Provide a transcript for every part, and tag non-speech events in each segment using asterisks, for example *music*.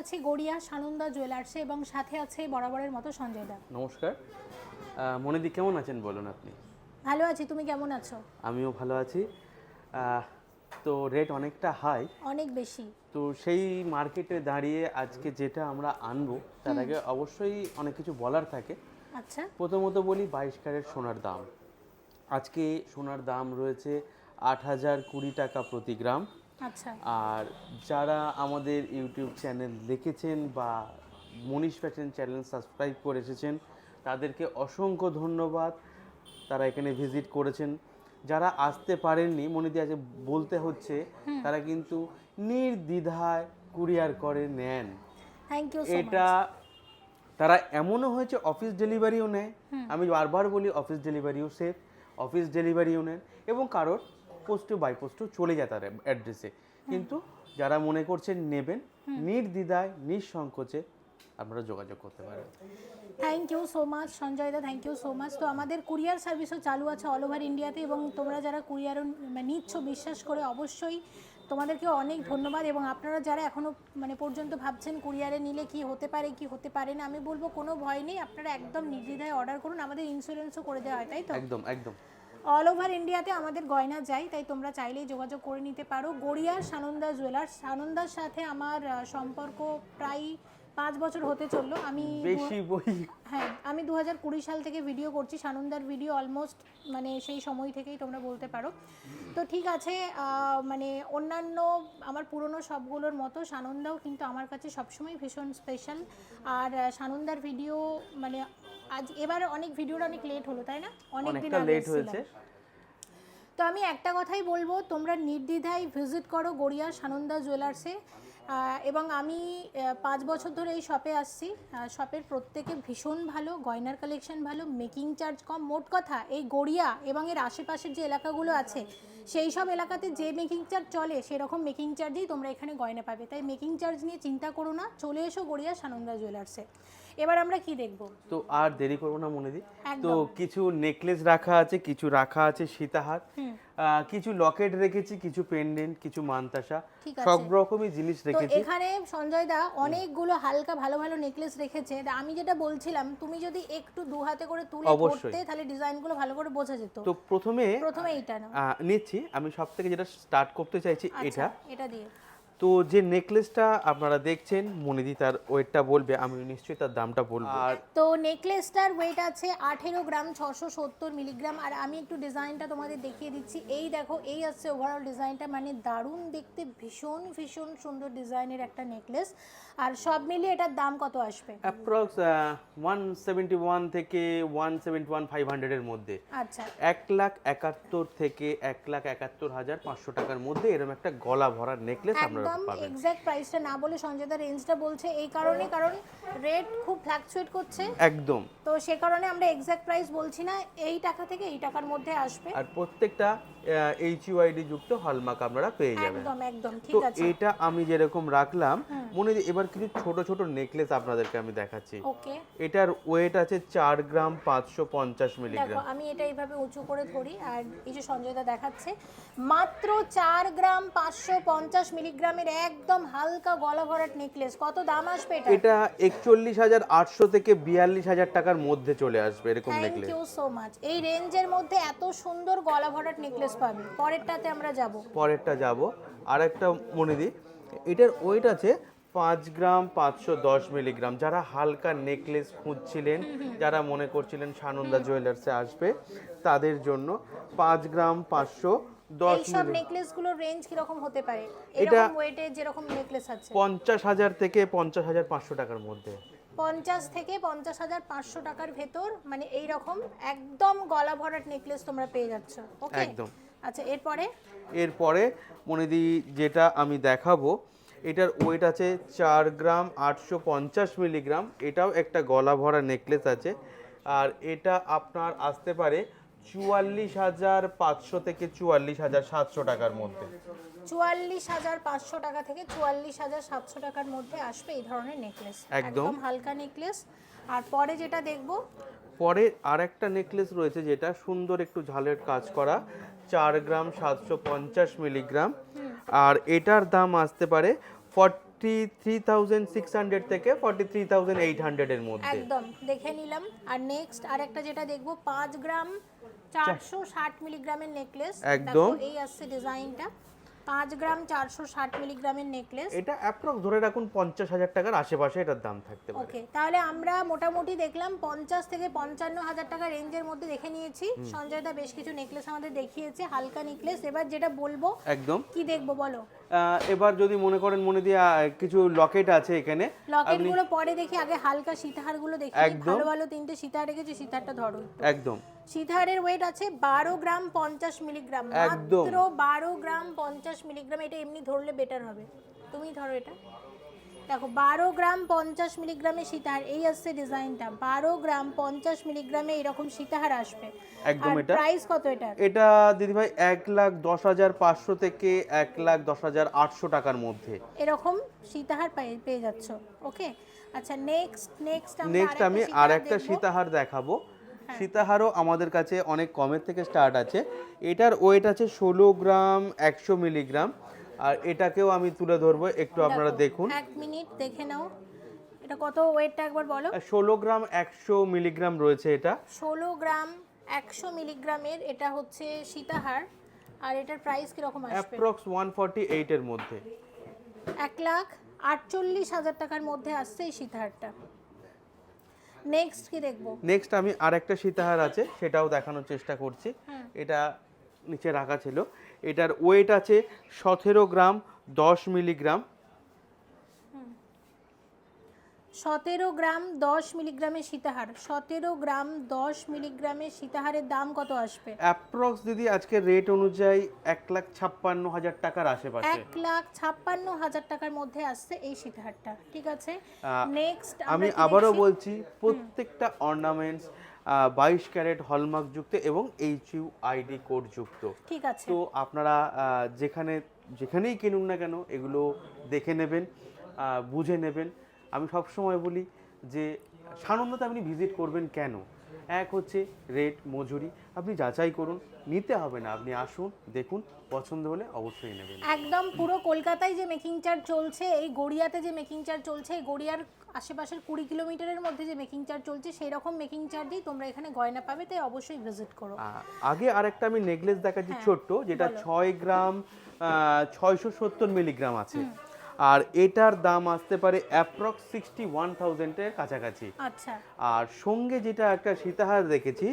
আছি গড়িয়া সানন্দা জুয়েলার্সে এবং সাথে আছে বরাবরের মতো সঞ্জয় দা। নমস্কার। মনিদি কেমন আছেন বলুন আপনি? ভালো আছি তুমি কেমন আছো? আমিও ভালো আছি। তো রেট অনেকটা হাই অনেক বেশি। তো সেই মার্কেটে দাঁড়িয়ে আজকে যেটা আমরা আনব তার আগে অবশ্যই অনেক কিছু বলার থাকে। আচ্ছা। প্রথমত বলি বাইশ ক্যারেট সোনার দাম। আজকে সোনার দাম রয়েছে আট হাজার কুড়ি টাকা প্রতি গ্রাম। আর যারা আমাদের ইউটিউব চ্যানেল দেখেছেন বা মনীষ ফ্যাশন চ্যানেল সাবস্ক্রাইব করে এসেছেন তাদেরকে অসংখ্য ধন্যবাদ। তারা এখানে ভিজিট করেছেন। যারা আসতে পারেননি মনিদি আজ বলতে হচ্ছে তারা কিন্তু নির্দ্বিধায় কুরিয়ার করে নেন। এটা তারা এমনও হয়েছে অফিস ডেলিভারিও নেয়। আমি বারবার বলি অফিস ডেলিভারিও সেফ অফিস ডেলিভারিও নেন। এবং কারোর পোস্টে বাই পোস্টও চলে যায় তার অ্যাড্রেসে কিন্তু যারা মনে করছেন নেবেন নির্দ্বিধায় নিঃসংকোচে আপনারা যোগাযোগ করতে পারেন। Thank you so much Sanjay da thank you so much তো আমাদের কুরিয়ার সার্ভিসও চালু আছে অল ওভার ইন্ডিয়াতে এবং তোমরা যারা কুরিয়ার নিচ্ছ বিশ্বাস করে অবশ্যই তোমাদেরকে অনেক ধন্যবাদ এবং আপনারা যারা এখনও মানে পর্যন্ত ভাবছেন কুরিয়ারে নিলে কি হতে পারে কি হতে পারে না আমি বলব কোনো ভয় নেই আপনারা একদম নির্দ্বিধায় অর্ডার করুন। আমাদের ইন্স্যুরেন্সও করে দেওয়া হয় তাই তো? একদম একদম। অল ওভার ইন্ডিয়াতে আমাদের গয়না যাই তাই তোমরা চাইলেই যোগাযোগ করে নিতে পারো। গড়িয়ার সানন্দা জুয়েলার্স সানন্দার সাথে আমার সম্পর্ক প্রায় পাঁচ বছর হতে চলল। আমি বেশি বই। হ্যাঁ আমি দু হাজার কুড়ি সাল থেকে ভিডিও করছি সানন্দার ভিডিও অলমোস্ট মানে সেই সময় থেকেই তোমরা বলতে পারো। তো ঠিক আছে মানে অন্যান্য আমার পুরনো সবগুলোর মতো সানন্দাও কিন্তু আমার কাছে সবসময় ভীষণ স্পেশাল আর সানন্দার ভিডিও মানে আজ এবার অনেক ভিডিওটা অনেক লেট হলো তাই না? অনেক দিন লেট হয়েছে। তো আমি একটা কথাই বলব তোমরা নির্দ্বিধায় ভিজিট করো গড়িয়া সানন্দা জুয়েলার্সে এবং আমি পাঁচ বছর ধরে এই শপে আসছি। শপের প্রত্যেকে ভীষণ ভালো গয়নার কালেকশন ভালো মেকিং চার্জ কম। মোট কথা এই গড়িয়া এবং এর আশেপাশের যে এলাকাগুলো আছে সেই সব এলাকাতে যে মেকিং চার্জ চলে সেরকম মেকিং চার্জেই তোমরা এখানে গয়না পাবে। তাই মেকিং চার্জ নিয়ে চিন্তা করো না চলে এসো গড়িয়া সানন্দা জুয়েলার্সে এবার আমরা কি দেখব? তো আর দেরি করব না মনিদি। একদম। তো কিছু নেকলেস রাখা আছে কিছু রাখা আছে সীতাহার। কিছু লকেট রেখেছি কিছু পেন্ডেন্ট কিছু মানতাসা। সব রকমই জিনিস তো রেখেছি। এখানে সঞ্জয় দা অনেকগুলো হালকা ভালো ভালো নেকলেস রেখেছে। তা আমি যেটা বলছিলাম তুমি যদি একটু দু হাতে করে তুলে। ধরতে তাহলে ডিজাইনগুলো ভালো করে বোঝা যেত। তো প্রথমে প্রথমে এটা নাও। নিচ্ছি। আমি সব থেকে যেটা স্টার্ট করতে চাইছি আচ্ছা এটা। এটা দিয়ে। তো যে নেকলেসটা আপনারা দেখছেন মনিদি তার ওয়েটটা বলবে আমি নিশ্চয়ই তার দামটা বলব। আর তো নেকলেসটার ওয়েট আছে আঠেরো গ্রাম ছশো সত্তর মিলিগ্রাম আর আমি একটু ডিজাইনটা তোমাদের দেখিয়ে দিচ্ছি। এই দেখো এই আছে ওভারঅল ডিজাইনটা মানে দারুণ দেখতে ভীষণ ভীষণ সুন্দর ডিজাইনের একটা নেকলেস আর সব মিলিয়ে এটার দাম কত আসবে? অ্যাপ্রক্স ওয়ান সেভেন্টি ওয়ান থেকে ওয়ান সেভেন্টি ওয়ান ফাইভ হান্ড্রেডের মধ্যে। আচ্ছা। এক লাখ একাত্তর থেকে এক লাখ একাত্তর হাজার পাঁচশো টাকার মধ্যে এরকম একটা গলা ভরা নেকলেস আপনারা একদম এক্স্যাক্ট প্রাইসটা না বলে সঞ্জয়দা রেঞ্জটা বলছে এই কারণে কারণ রেট খুব ফ্ল্যাকচুয়েট করছে। একদম। তো সে কারণে আমরা এক্স্যাক্ট প্রাইস বলছি না এই টাকা থেকে এই টাকার মধ্যে আসবে। আর প্রত্যেকটা এইচ ইউআইডি যুক্ত হলমার্ক আপনারা পেয়ে যাবেন। একদম একদম ঠিক আছে। তো এটা আমি যেরকম রাখলাম মনে হয় এবার কিছু ছোট ছোট নেকলেস আপনাদেরকে আমি দেখাচ্ছি। ওকে। এটার ওয়েট আছে চার গ্রাম পাঁচশো পঞ্চাশ দেখো আমি এটা এইভাবে উঁচু করে ধরি আর এই যে সঞ্জয়দা দেখাচ্ছে মাত্র চার গ্রাম পাঁচশো পঞ্চাশ মিলিগ্রামের একদম হালকা গলা ভরাট নেকলেস কত দাম আসবে এটা? এটা একচল্লিশ হাজার আটশো থেকে বিয়াল্লিশ হাজার টাকার মধ্যে চলে আসবে এরকম thank necklace you so much এই রেঞ্জের মধ্যে এত সুন্দর গলা ভরাট নেকলেস পাবে। পরেরটাতে আমরা যাব। পরেরটা যাব। আর একটা মনে দিই এটার ওয়েট আছে পাঁচ গ্রাম পাঁচশো দশ মিলিগ্রাম। যারা হালকা নেকলেস খুঁজছিলেন যারা মনে করছিলেন সানন্দা জুয়েলার্সে আসবে তাদের জন্য পাঁচ গ্রাম পাঁচশো দশ সব নেকলেসগুলোর রেঞ্জ কীরকম হতে পারে? এটা- ওয়েটে যেরকম নেকলেস আছে। পঞ্চাশ হাজার থেকে পঞ্চাশ হাজার পাঁচশো টাকার মধ্যে। পঞ্চাশ থেকে পঞ্চাশ হাজার পাঁচশো টাকার ভেতর মানে এই রকম একদম গলা ভরাট নেকলেস তোমরা পেয়ে যাচ্ছ ওকে একদম। আচ্ছা এরপরে? এরপরে মনিদি যেটা আমি দেখাবো এটার ওয়েট আছে চার গ্রাম আটশো পঞ্চাশ মিলিগ্রাম এটাও একটা গলা ভরা নেকলেস আছে। আর এটা আপনার আসতে পারে চুয়াল্লিশ হাজার পাঁচশো থেকে চুয়াল্লিশ হাজার সাতশো টাকার মধ্যে। চুয়াল্লিশ হাজার পাঁচশো টাকা থেকে চুয়াল্লিশ হাজার সাতশো টাকার মধ্যে আসবে এই ধরনের নেকলেস। একদম। হালকা নেকলেস। আর পরে যেটা দেখব? পরে আর একটা নেকলেস রয়েছে যেটা সুন্দর একটু ঝালের কাজ করা চার গ্রাম সাতশো পঞ্চাশ মিলিগ্রাম। আর এটার দাম আসতে পারে forty three thousand six hundred থেকে ফর্টি থ্রি থাউজেন্ড এইট হান্ড্রেডের মধ্যে। একদম দেখে নিলাম। আর নেক্সট আরেকটা যেটা দেখব পাঁচ গ্রাম চারশো ষাট মিলিগ্রামের নেকলেস একদম। এই আসছে ডিজাইনটা পাঁচ গ্রাম চারশো ষাট মিলিগ্রামের নেকলেস এটা অ্যাপ্রক্স ধরে রাখুন পঞ্চাশ হাজার টাকার আশেপাশে এটার দাম থাকতে পারে। ওকে তাহলে আমরা মোটামুটি দেখলাম পঞ্চাশ থেকে পঞ্চান্ন হাজার টাকা রেঞ্জের মধ্যে দেখে নিয়েছি। সঞ্জয় দা বেশ কিছু নেকলেস আমাদের দেখিয়েছে হালকা নেকলেস এবার যেটা বলব একদম। কি দেখব বলো? এবার যদি মনে করেন মনে দিয়ে কিছু লকেট আছে এখানে লকেটগুলো পরে দেখি আগে হালকা সীতাহারগুলো দেখি ভালো ভালো তিনটে সীতাহার রেখেছি সীতাহারটা ধরো একদম। সীতাহারের ওয়েট আছে বারো গ্রাম পঞ্চাশ মিলিগ্রাম মাত্র বারো গ্রাম পঞ্চাশ মিলিগ্রাম এটা এমনি ধরলে বেটার হবে। তুমি ধরো এটা। দেখো বারো গ্রাম পঞ্চাশ মিলিগ্রামে সীতাহার এই আসছে ডিজাইনটা। বারো গ্রাম পঞ্চাশ মিলিগ্রামে এরকম সীতাহার আসবে। একদম এটা। প্রাইস কত এটার এটা দিদিভাই এক লাখ দশ হাজার পাঁচশো থেকে এক লাখ দশ হাজার আটশো টাকার মধ্যে। এরকম সীতাহার পেয়ে পেয়ে যাচ্ছ ওকে? আচ্ছা নেক্সট নেক্সট নেক্সট আমি আর একটা সীতাহার দেখাবো। সীতাহারও আমাদের কাছে অনেক কমের থেকে স্টার্ট আছে। এটার ওয়েট আছে ষোলো গ্রাম একশো মিলিগ্রাম। আর এটাকেও আমি তুলে ধরবো একটু আপনারা দেখুন। এক মিনিট দেখে নাও এটা কত ওয়েটটা একবার বলো? ষোলো গ্রাম একশো মিলিগ্রাম রয়েছে এটা। ষোলো গ্রাম একশো মিলিগ্রামের এটা হচ্ছে সীতাহার আর এটার প্রাইস কীরকম আসবে? অ্যাপ্রক্স ওয়ান ফর্টি এইটের মধ্যে। এক লাখ আটচল্লিশ হাজার টাকার মধ্যে আসছে এই সীতাহারটা। নেক্সট কি দেখব? নেক্সট আমি আর একটা সীতাহার আছে সেটাও দেখানোর চেষ্টা করছি। এটা নিচে রাখা ছিল। এটার ওয়েট আছে সতেরো গ্রাম দশ মিলিগ্রাম। সতেরো গ্রাম দশ মিলিগ্রামের সীতাহার। সতেরো গ্রাম দশ মিলিগ্রামের সীতাহারের দাম কত আসবে? অ্যাপ্রক্স দিদি আজকে রেট অনুযায়ী এক লাখ ছাপ্পান্ন হাজার টাকার আশেপাশে। এক লাখ ছাপ্পান্ন হাজার টাকার মধ্যে আসছে এই সীতাহারটা ঠিক আছে? নেক্সট আমি আবারও বলছি প্রত্যেকটা অর্নামেন্টস বাইশ ক্যারেট হলমার্ক যুক্ত এবং এইচ ইউ আইডি কোড যুক্ত। ঠিক আছে। তো আপনারা যেখানে যেখানেই কিনুন না কেন এগুলো দেখে নেবেন বুঝে নেবেন। আমি সবসময় বলি যে সানন্দতে আপনি ভিজিট করবেন কেন? এক হচ্ছে রেট মজুরি। আপনি যাচাই করুন নিতে হবে না। আপনি আসুন দেখুন পছন্দ হলে অবশ্যই নেবেন। একদম পুরো কলকাতায় যে মেকিং চার্জ চলছে এই গড়িয়াতে যে মেকিং চার্জ চলছে এই গড়িয়ার আশেপাশের কুড়ি কিলোমিটারের মধ্যে যে মেকিং চার্জ চলছে সেই রকম মেকিং চার্জেই তোমরা এখানে গয়না পাবে তাই অবশ্যই ভিজিট করো। আগে আরেকটা আমি নেকলেস দেখাচ্ছি ছোট্ট যেটা ছয় গ্রাম ছয়শো সত্তর মিলিগ্রাম আছে। আর এটার দাম আসতে পারে অ্যাপ্রক্স সিক্সটি ওয়ান থাউজেন্ডের কাছাকাছি। আচ্ছা। আর সঙ্গে যেটা একটা সীতাহার দেখেছি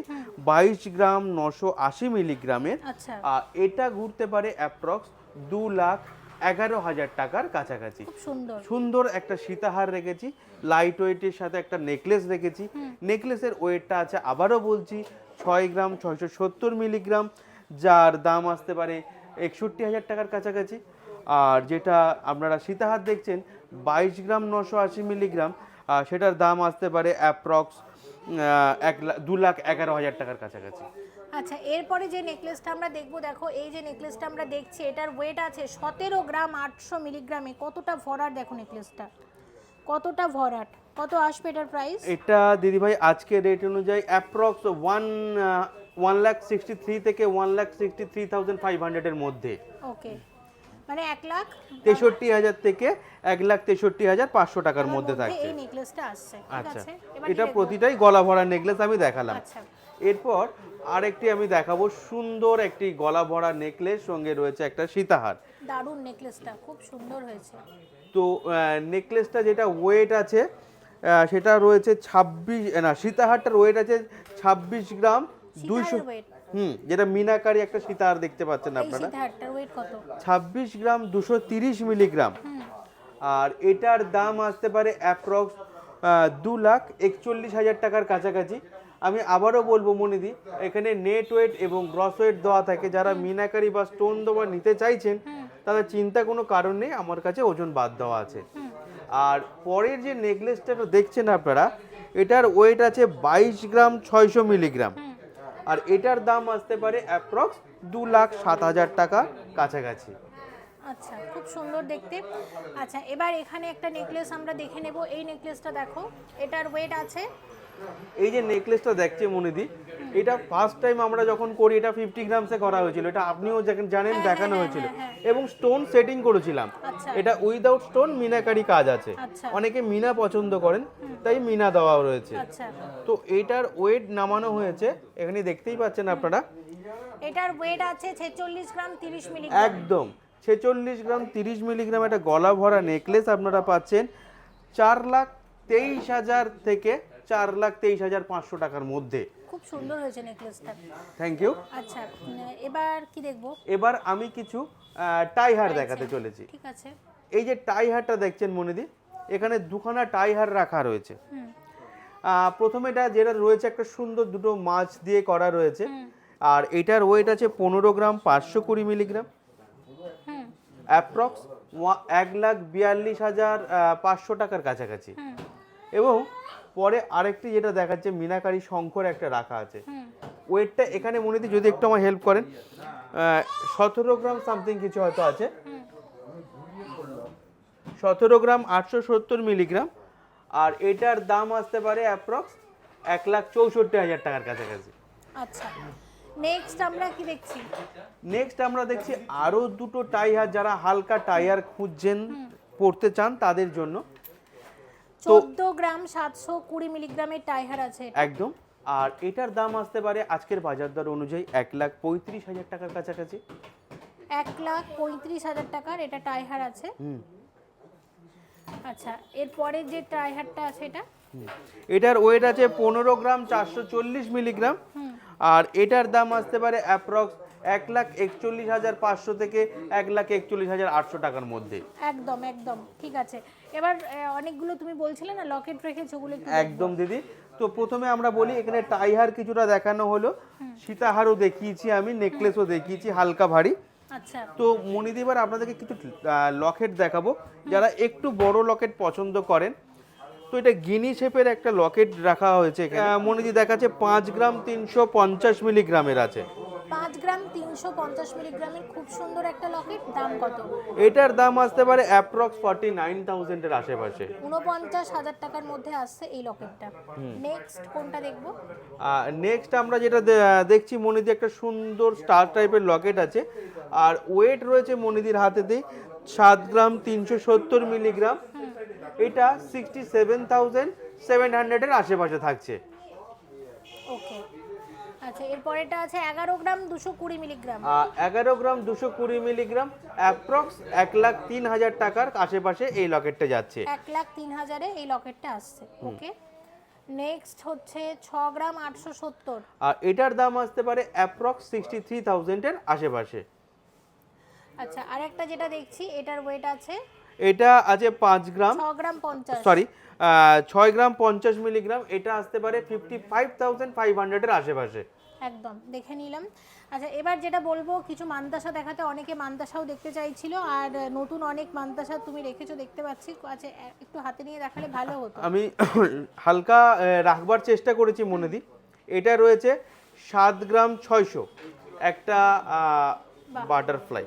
বাইশ গ্রাম নশো আশি মিলিগ্রামের আচ্ছা। আর এটা ঘুরতে পারে অ্যাপ্রক্স দু লাখ এগারো হাজার টাকার কাছাকাছি। সুন্দর। সুন্দর একটা সীতাহার রেখেছি লাইট ওয়েটের সাথে একটা নেকলেস রেখেছি। নেকলেসের ওয়েটটা আছে আবারও বলছি ছয় গ্রাম ছয়শো সত্তর মিলিগ্রাম যার দাম আসতে পারে একষট্টি হাজার টাকার কাছাকাছি। আর যেটা আপনারা সীতাহার দেখছেন বাইশ গ্রাম নশো আশি মিলিগ্রাম সেটার দাম আসতে পারে অ্যাপ্রক্স এক লাখ দু লাখ এগারো হাজার টাকার কাছাকাছি। আচ্ছা এরপরে যে নেকলেসটা আমরা দেখব দেখো এই যে নেকলেসটা আমরা দেখছি এটার ওয়েট আছে সতেরো গ্রাম আটশো মিলিগ্রামে। কতটা ভরাট দেখো নেকলেসটা কতটা ভরাট? কত আসবে এটার প্রাইস এটা দিদিভাই আজকে রেট অনুযায়ী approx one one lakh sixty three থেকে one lakh sixty three thousand five হান্ড্রেডের মধ্যে। ওকে মানে এক লাখ? তেষট্টি হাজার থেকে এক লাখ তেষট্টি হাজার পাঁচশো টাকার মধ্যে থাকছে এই নেকলেসটা আসছে আচ্ছা। এটা প্রতিটাই গলা ভরা নেকলেস আমি দেখালাম। আচ্ছা। এরপর আরেকটি আমি দেখাবো সুন্দর একটি গলা ভরা নেকলেস সঙ্গে রয়েছে একটা সীতাহার। দারুণ নেকলেসটা খুব সুন্দর হয়েছে। তো নেকলেসটা যেটা ওয়েট আছে সেটা রয়েছে ছাব্বিশ না সীতাহারটার ওয়েট আছে ছাব্বিশ গ্রাম দুইশো হুম যেটা মিনাকারি একটা সীতাহার দেখতে পাচ্ছেন আপনারা। ছাব্বিশ গ্রাম দুশো তিরিশ মিলিগ্রাম। আর এটার দাম আসতে পারে অ্যাপ্রক্স দু লাখ একচল্লিশ হাজার টাকার কাছাকাছি। আমি আবারও বলব মনিদি এখানে নেট ওয়েট এবং গ্রস ওয়েট দেওয়া থাকে। যারা মিনাকারি বা স্টোন দেওয়া নিতে চাইছেন তাদের চিন্তা কোনো কারণ নেই আমার কাছে ওজন বাদ দেওয়া আছে। আর পরের যে নেকলেসটা দেখছেন আপনারা এটার ওয়েট আছে বাইশ গ্রাম ছয়শো মিলিগ্রাম। আর এটার দাম আসতে পারে অ্যাপ্রক্স দু লাখ সাত হাজার টাকা কাছাকাছি। আচ্ছা খুব সুন্দর দেখতে। আচ্ছা এবার এখানে একটা নেকলেস আমরা দেখে নেব। এই নেকলেসটা দেখো এটার ওয়েট আছে এই যে নেকলেসটা দেখছে মনিদি এটা ফার্স্ট টাইম আমরা যখন করি এটা ফিফটি গ্রামসে করা হয়েছিল। এটা আপনিও জানেন হ্যাঁ, দেখানো হ্যাঁ, হয়েছিল। হ্যাঁ, এবং স্টোন সেটিং করেছিলাম। আচ্ছা। এটা উইদাউট স্টোন মিনাকারি কাজ আছে। আচ্ছা। অনেকে মিনা পছন্দ করেন তাই মিনা দেওয়া রয়েছে। আচ্ছা। তো এটার ওয়েট নামানো হয়েছে এখানে দেখতেই পাচ্ছেন আপনারা। এটার ওয়েট আছে ছেচল্লিশ গ্রাম তিরিশ মিলি একদম। ছেচল্লিশ গ্রাম তিরিশ মিলিগ্রাম একটা গলা ভরা নেকলেস আপনারা পাচ্ছেন। চার লাখ তেইশ হাজার থেকে চার লাখ তেইশ হাজার পাঁচশো টাকার মধ্যে। খুব সুন্দর হয়েছে নেকলেসটা। থ্যাংক ইউ আচ্ছা এবার কি দেখব? এবার আমি কিছু টাই হার দেখাতে চলেছি। ঠিক আছে। এই যে টাই হারটা দেখছেন মনিদি এখানে দুখানা টাই হার রাখা রয়েছে। প্রথমে এটা যেটা রয়েছে একটা সুন্দর দুটো মাছ দিয়ে করা রয়েছে। আর এটার ওয়েট আছে পনেরো গ্রাম পাঁচশো কুড়ি মিলিগ্রাম। অ্যাপ্রক্স এক লাখ বিয়াল্লিশ হাজার পাঁচশো টাকার কাছাকাছি। এবং পরে আরেকটি যেটা দেখাচ্ছে মিনাকারি শঙ্কর একটা রাখা আছে। ওয়েটটা এখানে মনিদি যদি একটু আমার হেল্প করেন। সতেরো গ্রাম সামথিং কিছু হয়তো আছে। সতেরো গ্রাম আটশো সত্তর মিলিগ্রাম আর এটার দাম আসতে পারে অ্যাপ্রক্স এক লাখ চৌষট্টি হাজার টাকার কাছাকাছি। আচ্ছা। নেক্সট আমরা কি দেখছি? নেক্সট আমরা দেখছি আরও দুটো টাইয়ার যারা হালকা টায়ার খুঁজছেন পড়তে চান তাদের জন্য। চোদ্দ গ্রাম সাতশো কুড়ি মিলিগ্রামের টাইহার আছে একদম। আর এটার দাম আসতে পারে আজকের বাজার দর অনুযায়ী এক লাখ পঁয়ত্রিশ হাজার টাকার কাছাকাছি। এক লাখ পঁয়ত্রিশ হাজার টাকার এটা টাইহার আছে। হুম। আচ্ছা এরপরে যে টাইহারটা আছে এটা? এটার ওয়েট আছে পনেরো গ্রাম চারশো চল্লিশ মিলিগ্রাম। হুম। আর এটার দাম আসতে পারে অ্যাপ্রক্স এক লাখ একচল্লিশ হাজার পাঁচশো থেকে এক লাখ একচল্লিশ হাজার আটশো টাকার মধ্যে। একদম একদম ঠিক আছে। এবার অনেকগুলো তুমি বলছিলে না লকেট রেখেছো ওগুলো একদম দিদি। তো প্রথমে আমরা বলি এখানে টাইহার কিছুটা দেখানো হলো। সীতাহারও দেখিয়েছি আমি নেকলেসও দেখিয়েছি হালকা ভারী। আচ্ছা। তো মনিদি এবার আপনাদেরকে কিছু লকেট দেখাবো। যারা একটু বড় লকেট পছন্দ করেন তো এটা গিনি শেপের একটা লকেট রাখা হয়েছে মনিদি দেখাচ্ছে পাঁচ গ্রাম তিনশো পঞ্চাশ মিলিগ্রামের আছে। পাঁচ গ্রাম তিনশো পঞ্চাশ মিলিগ্রামের খুব সুন্দর একটা লকেট দাম কত? এটার দাম আসতে পারে অ্যাপ্রক্স ফর্টি নাইন থাউজেন্ডের আশেপাশে। উনপঞ্চাশ হাজার টাকার মধ্যে আসছে এই লকেটটা। নেক্সট কোনটা দেখব? নেক্সট আমরা যেটা দেখছি মনিদি একটা সুন্দর স্টার টাইপের লকেট আছে। আর ওয়েট রয়েছে মনিদির হাতেতে সাত গ্রাম তিনশো সত্তর মিলিগ্রাম। এটা সিক্সটি সেভেন থাউজেন্ড সেভেন হান্ড্রেডের আশেপাশে থাকছে। ওকে আচ্ছা এরপরেটা আছে এগারো গ্রাম দুশো কুড়ি মিলিগ্রাম। এগারো গ্রাম দুশো কুড়ি মিলিগ্রাম অ্যাপ্রক্স এক লাখ তিন হাজার টাকার আশেপাশে এই লকেটটা যাচ্ছে। এক লাখ তিন হাজারে এই লকেটটা আসছে ওকে? নেক্সট হচ্ছে ছ গ্রাম আটশো সত্তর। আর এটার দাম আসতে পারে অ্যাপ্রক্স সিক্সটি থ্রি থাউজেন্ডের আশেপাশে। আচ্ছা আর একটা যেটা দেখছি এটার ওয়েট আছে? এটা আছে পাঁচ গ্রাম। ছ গ্রাম পঞ্চাশ। সরি ছয় গ্রাম পঞ্চাশ মিলিগ্রাম এটা আসতে পারে ফিফটি ফাইভ থাউজেন্ড ফাইভ হান্ড্রেডের আশেপাশে। একদম দেখে নিলাম। আচ্ছা এবার যেটা বলব কিছু মান্তাসা দেখাতে অনেকে মান্তাসাও দেখতে চাইছিল আর নতুন অনেক মান্তাসা তুমি রেখেছো দেখতে পাচ্ছি। আচ্ছা একটু হাতে নিয়ে দেখালে ভালো হতো। আমি *coughs* হালকা রাখবার চেষ্টা করেছি মনে দিই এটা রয়েছে সাত গ্রাম ছয়শো একটা বাটারফ্লাই।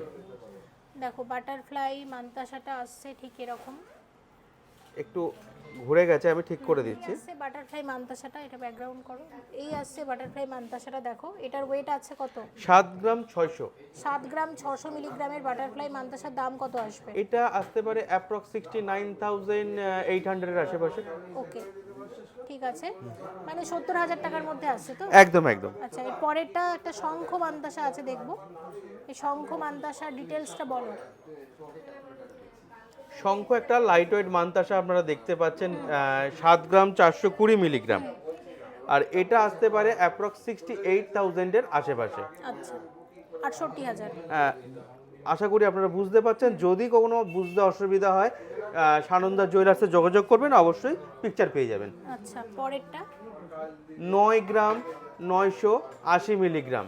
দেখো বাটারফ্লাই মান্তাসাটা আসছে ঠিক এরকম। একটু ঘুরে গেছে আমি ঠিক করে দিচ্ছি। আসছে বাটারফ্লাই মান্তাসাটা এটা ব্যাকগ্রাউন্ড করো। এই আসছে বাটারফ্লাই মান্তাসাটা দেখো এটার ওয়েট আছে কত? সাত গ্রাম ছয়শো। সাত গ্রাম ছশো মিলিগ্রামের বাটারফ্লাই মান্তাসার দাম কত আসবে? এটা আসতে পারে approx sixty nine thousand eight হান্ড্রেডের আশেপাশে। ওকে ঠিক আছে। মানে সত্তর হাজার টাকার মধ্যে আসছে তো? একদম একদম। আচ্ছা এর পরেরটা একটা শঙ্খ মান্তাসা আছে দেখব। এই শঙ্খ মান্তাসার ডিটেলসটা বলো। শঙ্খ একটা লাইট ওয়েট মান্তাসা আপনারা দেখতে পাচ্ছেন সাত গ্রাম চারশো কুড়ি মিলিগ্রাম আর এটা আসতে পারে অ্যাপ্রক্স সিক্সটি এইট থাউজেন্ডের আশেপাশে। আচ্ছা আটষট্টি হাজার। আশা করি আপনারা বুঝতে পারছেন। যদি কোনো বুঝতে অসুবিধা হয় সানন্দা জুয়েলার্সে যোগাযোগ করবেন অবশ্যই পিকচার পেয়ে যাবেন। আচ্ছা পরেরটা? নয় গ্রাম নয়শো আশি মিলিগ্রাম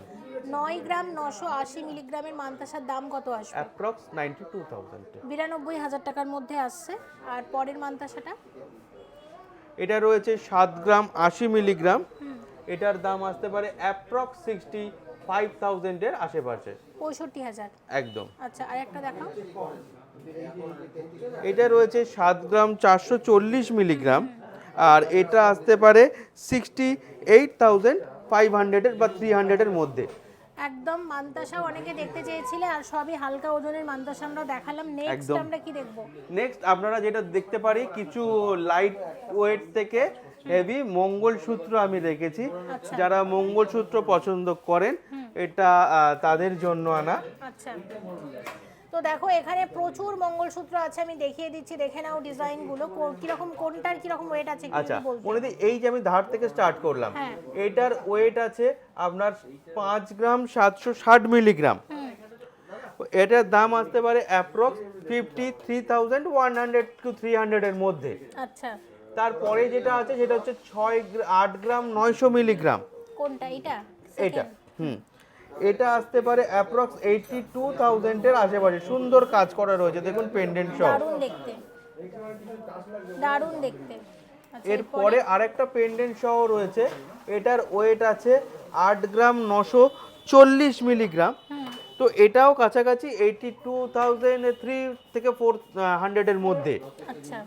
নয় গ্রাম নশো আশি মিলিগ্রামের মান্তাসার দাম কত আসবে? অ্যাপ্রক্স নাইনটি টু থাউজেন্ড বিরানব্বই হাজার টাকার মধ্যে আসছে। আর পরের মান্তাসাটা এটা রয়েছে সাত গ্রাম আশি মিলিগ্রাম। এটার দাম আসতে পারে অ্যাপ্রক্স সিক্সটি ফাইভ থাউজেন্ডের আশেপাশে। পঁয়ষট্টি হাজার। একদম। আচ্ছা আর একটা দেখাও। এটা রয়েছে সাত গ্রাম চারশো চল্লিশ মিলিগ্রাম। আর এটা আসতে পারে সিক্সটি এইট থাউজেন্ড ফাইভ হান্ড্রেডের বা থ্রি হান্ড্রেডের মধ্যে। একদম মান্তাসা অনেকে দেখতে চেয়েছিলে আর সবই হালকা ওজনের মান্তাসা আমরা দেখালাম। নেক্সট আমরা কি দেখব? নেক্সট আপনারা যেটা দেখতে পারি কিছু লাইট ওয়েট থেকে হেভি মঙ্গলসূত্র আমি রেখেছি আচ্ছা। যারা মঙ্গলসূত্র পছন্দ করেন এটা তাদের জন্য আনা। আচ্ছা। তো দেখো এখানে প্রচুর মঙ্গলসূত্র আছে আমি দেখিয়ে দিচ্ছি দেখে নাও ডিজাইনগুলো কো- কীরকম কোনটার কীরকম ওয়েট আছে আচ্ছা মনে এই যে আমি ধার থেকে স্টার্ট করলাম হ্যাঁ। এটার ওয়েট আছে আপনার পাঁচ গ্রাম সাতশো ষাট মিলিগ্রাম এটার দাম আসতে পারে approx fifty three thousand one hundred two three হান্ড্রেডের মধ্যে। আচ্ছা। তারপরে যেটা আছে সেটা হচ্ছে ছয় আট গ্রাম নয়শো মিলিগ্রাম কোনটা এটা এটা হুম। এটা আসতে পারে অ্যাপ্রক্স এইটটি টু থাউজেন্ডের আশেপাশে। সুন্দর কাজ করা রয়েছে দেখুন পেন্ডেন্ট সব। দারুণ দেখতে। দারুণ দেখতে। আচ্ছা, এরপরে? আরেকটা পেন্ডেন্ট সহ রয়েছে। এটার ওয়েট আছে আট গ্রাম নশো চল্লিশ মিলিগ্রাম। তো এটাও কাছাকাছি এইটি টু থাউজেন্ড থ্রি থেকে ফোর হান্ড্রেডের মধ্যে। আচ্ছা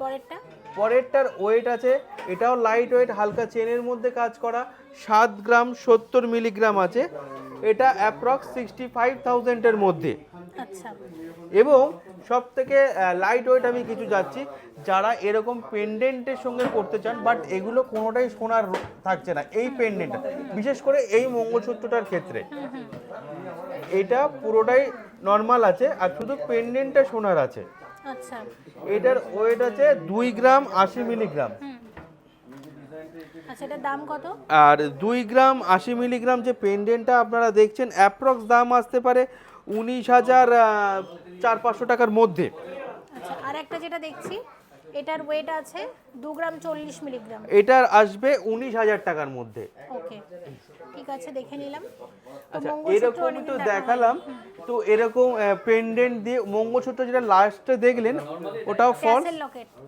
পরেরটা? পরেরটার ওয়েট আছে এটাও লাইট ওয়েট হালকা চেনের মধ্যে কাজ করা সাত গ্রাম সত্তর মিলিগ্রাম আছে এটা অ্যাপ্রক্স সিক্সটি ফাইভ থাউজেন্ডের মধ্যে। আচ্ছা। এবং সব থেকে লাইট ওয়েট আমি কিছু যাচ্ছি যারা এরকম পেন্ডেন্টের সঙ্গে করতে চান বাট এগুলো কোনোটাই সোনার থাকছে না এই পেন্ডেন্টটা বিশেষ করে এই মঙ্গলসূত্রটার ক্ষেত্রে। এটা পুরোটাই নর্মাল আছে আর শুধু পেন্ডেন্টটা সোনার আছে। আচ্ছা। এটার ওয়েট আছে দুই গ্রাম আশি মিলিগ্রাম আচ্ছা এটার দাম কত? আর দুই গ্রাম আশি মিলিগ্রাম যে পেন্ডেন্টটা আপনারা দেখছেন অ্যাপ্রক্স দাম আসতে পারে উনিশ হাজার চার পাঁচশো টাকার মধ্যে। আচ্ছা আর একটা যেটা দেখছি এটার ওয়েট আছে 2 গ্রাম চল্লিশ মিলিগ্রাম এটার আসবে উনিশ হাজার টাকার মধ্যে। ওকে ঠিক আছে দেখে নিলাম। আচ্ছা এরকম তো দেখালাম। তো এরকম পেন্ডেন্ট দিয়ে মঙ্গলসূত্র যেটা লাস্টে দেখলেন ওটাও ফল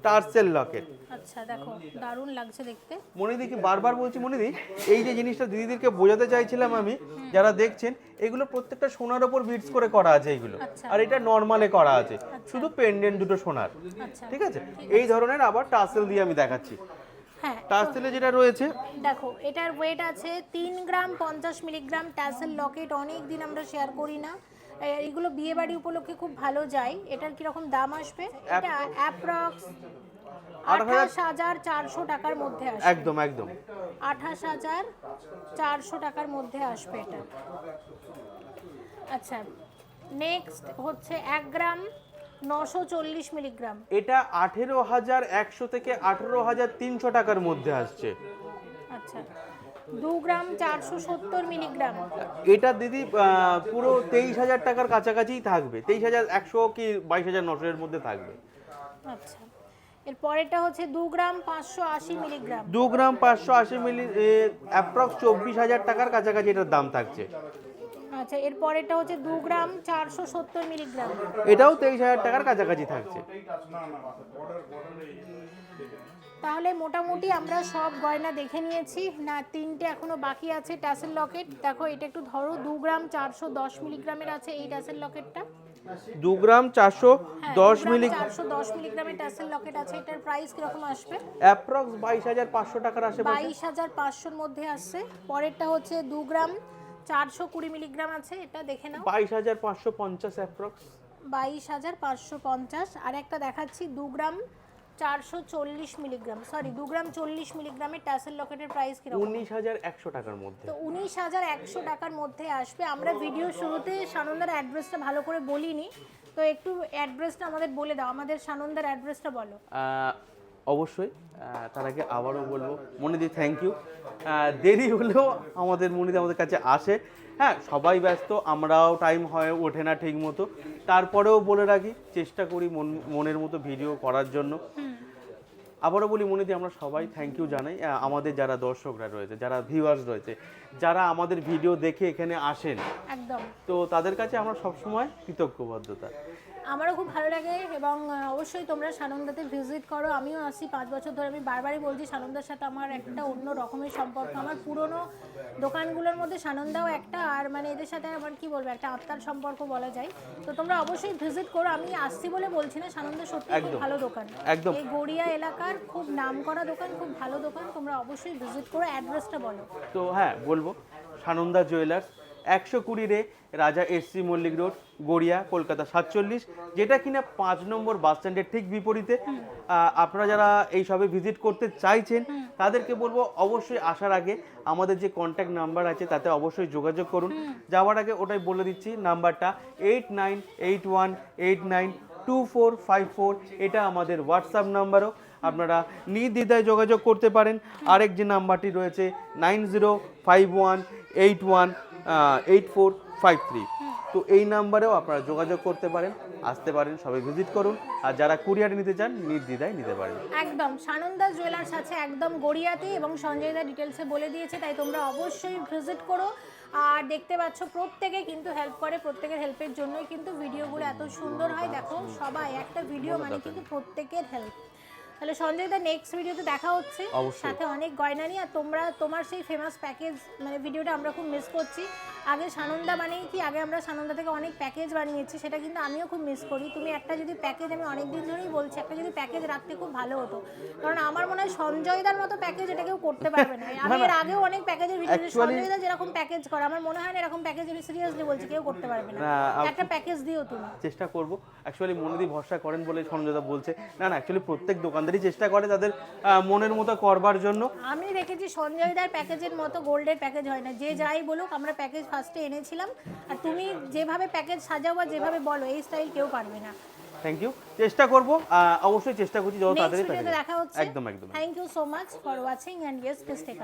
টার্সেল লকেট আচ্ছা দেখো দারুণ লাগছে দেখতে। মনিদি কি বারবার বলছি মনিদি এই যে জিনিসটা দিদিদেরকে বোঝাতে চাইছিলাম আমি যারা দেখছেন এগুলো প্রত্যেকটা সোনার ওপর বিটস করে করা আছে এগুলো। আচ্ছা। আর এটা নর্মালে করা আছে। শুধু পেন্ডেন্ট দুটো সোনার। আচ্ছা। ঠিক আছে? এই ধরনের আবার টার্সেল দিয়ে আমি দেখাচ্ছি। হ্যাঁ টার্সেলে যেটা রয়েছে দেখো এটার ওয়েট আছে তিন গ্রাম পঞ্চাশ মিলিগ্রাম ট্যাসেল লকেট অনেক দিন আমরা শেয়ার করি না। এগুলো বিয়ে বাড়ি উপলক্ষে খুব ভালো যায়। এটার কীরকম দাম আসবে? এটা অ্যাপ্রক্স আঠাশ হাজার চারশো টাকার মধ্যে আসবে। একদম একদম। আঠাশ হাজার চারশো টাকার মধ্যে আসবে এটা। আচ্ছা নেক্সট হচ্ছে এক গ্রাম নশো চল্লিশ মিলিগ্রাম। এটা আঠেরো হাজার একশো থেকে আঠেরো হাজার তিনশো টাকার মধ্যে আসছে। আচ্ছা। দু গ্রাম চারশো সত্তর মিলিগ্রাম। এটা দিদি পুরো তেইশ হাজার টাকার কাছাকাছিই থাকবে। তেইশ হাজার একশো কি বাইশ হাজার নশো এর মধ্যে থাকবে। আচ্ছা। এর পরেরটা হচ্ছে দু গ্রাম পাঁচশো আশি মিলিগ্রাম। দু গ্রাম পাঁচশো আশি মিলি অ্যাপ্রক্স চব্বিশ হাজার টাকার কাছাকাছি এটার দাম থাকছে। আচ্ছা এর পরেরটা হচ্ছে দু গ্রাম চারশো সত্তর মিলিগ্রাম। এটাও তেইশ হাজার টাকার কাছাকাছি থাকছে। তাহলে মোটামুটি আমরা সব গয়না দেখে নিয়েছি। না তিনটে এখনও বাকি আছে ট্যাসেল লকেট। দেখো এটা একটু ধরো দু গ্রাম চারশো দশ মিলিগ্রামের আছে এই ট্যাসেল লকেটটা। দু গ্রাম চারশো দশ মিলি চারশো দশ মিলিগ্রামের ট্যাসেল লকেট আছে। এটার প্রাইস কীরকম আসবে? অ্যাপ্রক্স বাইশ হাজার পাঁচশো টাকার আশেপাশে। বাইশ হাজার পাঁচশোর মধ্যে আসছে। পরেরটা হচ্ছে দু গ্রাম চারশো কুড়ি মিলিগ্রাম আছে এটা দেখে নাও। বাইশ হাজার পাঁচশো পঞ্চাশ অ্যাপ্রক্স বাইশ হাজার পাঁচশো পঞ্চাশ আর একটা দেখাচ্ছি দু গ্রাম চারশো চল্লিশ মিলিগ্রাম সরি দু গ্রাম চল্লিশ মিলিগ্রামের ট্যাসেল লকেটের প্রাইস কীরকম? উনিশ হাজার একশো টাকার মধ্যে। তো উনিশ হাজার একশো টাকার মধ্যে আসবে। আমরা ভিডিও শুরুতে সানন্দার অ্যাড্রেসটা ভালো করে বলিনি তো একটু অ্যাড্রেসটা আমাদের বলে দাও। আমাদের সানন্দার অ্যাড্রেসটা বলো। অবশ্যই তার আগে আবারও বলব মনিদি থ্যাংক ইউ দেরি হলেও আমাদের মনিদি আমাদের কাছে আসে। হ্যাঁ সবাই ব্যস্ত আমরাও টাইম হয় ওঠে না ঠিক মতো তারপরেও বলে রাখি চেষ্টা করি মন মনের মতো ভিডিও করার জন্য। আবারও বলি মনে মনিদি আমরা সবাই থ্যাংক ইউ জানাই। আমাদের যারা দর্শকরা রয়েছে যারা ভিউয়ার্স রয়েছে যারা আমাদের ভিডিও দেখে এখানে আসেন একদম। তো তাদের কাছে আমরা সবসময় কৃতজ্ঞবদ্ধতা। আমারও খুব ভালো লাগে এবং অবশ্যই তোমরা সানন্দাতে ভিজিট করো। আমিও আসি পাঁচ বছর ধরে। আমি বারবারই বলছি সানন্দার সাথে আমার একটা অন্য রকমের সম্পর্ক। আমার পুরনো দোকানগুলোর মধ্যে সানন্দাও একটা আর মানে এদের সাথে আমার কি বলব একটা আত্মার সম্পর্ক বলা যায়। তো তোমরা অবশ্যই ভিজিট করো। আমি আসছি বলে বলছি না সানন্দা সত্যি খুব ভালো দোকান। একদম। এই গড়িয়া এলাকার খুব নামকরা দোকান খুব ভালো দোকান। তোমরা অবশ্যই ভিজিট করো অ্যাড্রেসটা বলো। তো হ্যাঁ বলব সানন্দা জুয়েলার্স একশো কুড়ি রে রাজা এসসি মল্লিক রোড গড়িয়া কলকাতা সাতচল্লিশ যেটা কিনা পাঁচ নম্বর বাস স্ট্যান্ডের ঠিক বিপরীতে। আপনারা যারা এই সবে ভিজিট করতে চাইছেন তাদেরকে বলব অবশ্যই আসার আগে আমাদের যে কন্ট্যাক্ট নাম্বার আছে তাতে অবশ্যই যোগাযোগ করুন। যাওয়ার আগে ওটাই বলে দিচ্ছি নাম্বারটা eight nine eight one eight nine two four five four এটা আমাদের হোয়াটসঅ্যাপ নাম্বারও আপনারা নির্দ্বিধায় যোগাযোগ করতে পারেন। আরেক যে নাম্বারটি রয়েছে nine zero five one eight one eight four five three তো এই নাম্বারেও আপনারা যোগাযোগ করতে পারেন আসতে পারেন সবাই ভিজিট করুন। আর যারা কুরিয়ারে নিতে চান নির্দ্বিধায় নিতে পারেন। একদম। সানন্দা জুয়েলার্স আছে একদম গড়িয়াতে এবং সঞ্জয় দা ডিটেলসে বলে দিয়েছে তাই তোমরা অবশ্যই ভিজিট করো। আর দেখতে পাচ্ছ প্রত্যেকে কিন্তু হেল্প করে প্রত্যেকের হেল্পের জন্যই কিন্তু ভিডিওগুলো এত সুন্দর হয়। দেখো সবাই একটা ভিডিও মানে কিন্তু প্রত্যেকের হেল্প তাহলে সঞ্জয় দা নেক্সট ভিডিওতে দেখা হচ্ছে। সাথে অনেক গয়না নিয়ে। আর তোমরা তোমার সেই ফেমাস প্যাকেজ মানে ভিডিওটা আমরা খুব মিস করছি। আগে সানন্দা মানেই কি আগে আমরা সানন্দা থেকে অনেক প্যাকেজ বানিয়েছি সেটা কিন্তু আমিও খুব মিস করি। তুমি একটা যদি প্যাকেজ আমি অনেক দিন ধরেই বলছি একটা যদি প্যাকেজ রাখতে খুব ভালো হতো। কারণ আমার মনে হয় সঞ্জয়দার মতো প্যাকেজ এটা কেউ করতে পারবে না। *laughs* আমি এর আগেও অনেক প্যাকেজের ভিডিও সঞ্জয়দা যেরকম প্যাকেজ করে আমার মনে হয় না এরকম প্যাকেজ আমি সিরিয়াসলি বলছি কেউ করতে পারবে না। একটা প্যাকেজ দিও তুমি। চেষ্টা করব। অ্যাকচুয়ালি মনেদি ভরসা করেন বলে সঞ্জয়দা বলছে। না না অ্যাকচুয়ালি প্রত্যেক দোকানদারই চেষ্টা করে তাদের মনের মতো করবার জন্য। আমি দেখেছি সঞ্জয়দার প্যাকেজের মতো গোল্ডের প্যাকেজ হয় না। যে যাই বলুক আমরা প্যাকেজ ফার্স্টে এনেছিলাম। আর তুমি যেভাবে প্যাকেজ সাজাও বা যেভাবে বলো এই স্টাইল কেউ পারবে না। থ্যাংক ইউ চেষ্টা করব। অবশ্যই চেষ্টা করছি যত তাড়াতাড়ি দেখা হচ্ছে। একদম একদম thank you so much for watching and yes please take